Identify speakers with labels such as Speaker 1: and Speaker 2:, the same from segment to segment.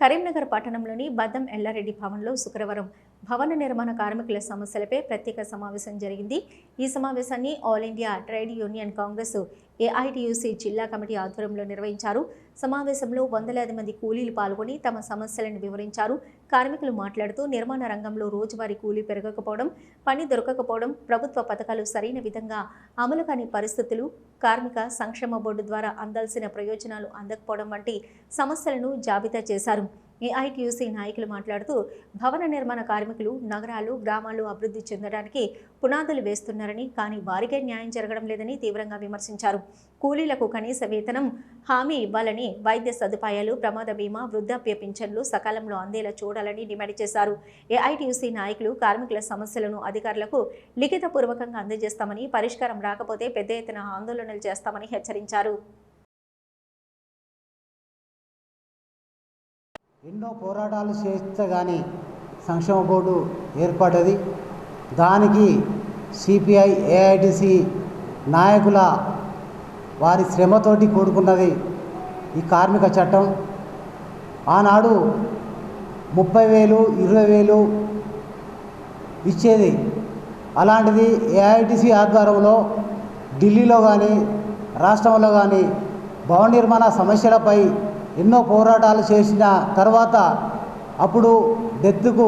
Speaker 1: కరీంనగర్ పట్టణంలోని బద్దం ఎల్లారెడ్డి భవన్లో శుక్రవారం భవన నిర్మాణ కార్మికుల సమస్యలపై ప్రత్యేక సమావేశం జరిగింది. ఈ సమావేశాన్ని All India Trade Union Congress AITUC జిల్లా కమిటీ ఆధ్వర్యంలో నిర్వహించారు. సమావేశంలో వందలాది మంది కూలీలు పాల్గొని తమ సమస్యలను వివరించారు. కార్మికులు మాట్లాడుతూ నిర్మాణ రంగంలో రోజువారీ కూలీ పెరగకపోవడం పని దొరకకపోవడం ప్రభుత్వ పథకాలు సరైన విధంగా అమలు కాని పరిస్థితులు కార్మిక సంక్షేమ బోర్డు ద్వారా అందాల్సిన ప్రయోజనాలు అందకపోవడం వంటి సమస్యలను జాబితా చేశారు. ఏఐటీయూసీ నాయకులు మాట్లాడుతూ భవన నిర్మాణ కార్మికులు నగరాలు గ్రామాలు అభివృద్ధి చెందడానికి పునాదులు వేస్తున్నారని కానీ వారికే న్యాయం జరగడం లేదని తీవ్రంగా విమర్శించారు. కూలీలకు కనీస వేతనం హామీ ఇవ్వాలని వైద్య సదుపాయాలు ప్రమాద బీమా వృద్ధాప్య పింఛన్లు సకాలంలో అందేలా చూడాలని డిమాండ్ చేశారు. ఏఐటీయూసీ నాయకులు కార్మికుల సమస్యలను అధికారులకు లిఖితపూర్వకంగా అందజేస్తామని పరిష్కారం రాకపోతే పెద్ద ఎత్తున ఆందోళనలు చేస్తామని హెచ్చరించారు.
Speaker 2: ఎన్నో పోరాటాలు చేస్తే కానీ సంక్షేమ బోర్డు ఏర్పడ్డది. దానికి సిపిఐ ఏఐటిసి నాయకుల వారి శ్రమతోటి కూడుకున్నది ఈ కార్మిక చట్టం. ఆనాడు ముప్పై వేలు ఇరవై వేలు ఇచ్చేది. అలాంటిది ఏఐటిసి ఆధ్వర్యంలో ఢిల్లీలో కానీ రాష్ట్రంలో కానీ భవన నిర్మాణ సమస్యలపై ఎన్నో పోరాటాలు చేసిన తర్వాత అప్పుడు డెత్తుకు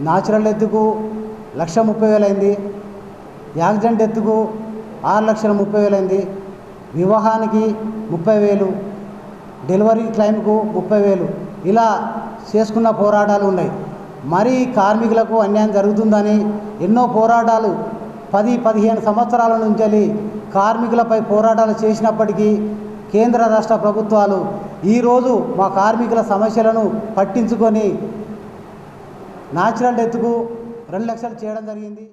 Speaker 2: న్యాచురల్ డెత్కు లక్ష ముప్పై వేలైంది యాక్సిడెంట్ డెత్కు ఆరు లక్షల ముప్పై వేలైంది వివాహానికి ముప్పై వేలు డెలివరీ క్లైమ్కు ముప్పై వేలు ఇలా చేసుకున్న పోరాటాలు ఉన్నాయి. మరి కార్మికులకు అన్యాయం జరుగుతుందని ఎన్నో పోరాటాలు పది పదిహేను సంవత్సరాల నుంచి కార్మికులపై పోరాటాలు చేసినప్పటికీ కేంద్ర రాష్ట్ర ప్రభుత్వాలు ఈరోజు మా కార్మికుల సమస్యలను పట్టించుకొని న్యాచురల్ డెత్కు రెండు లక్షలు చేయడం జరిగింది.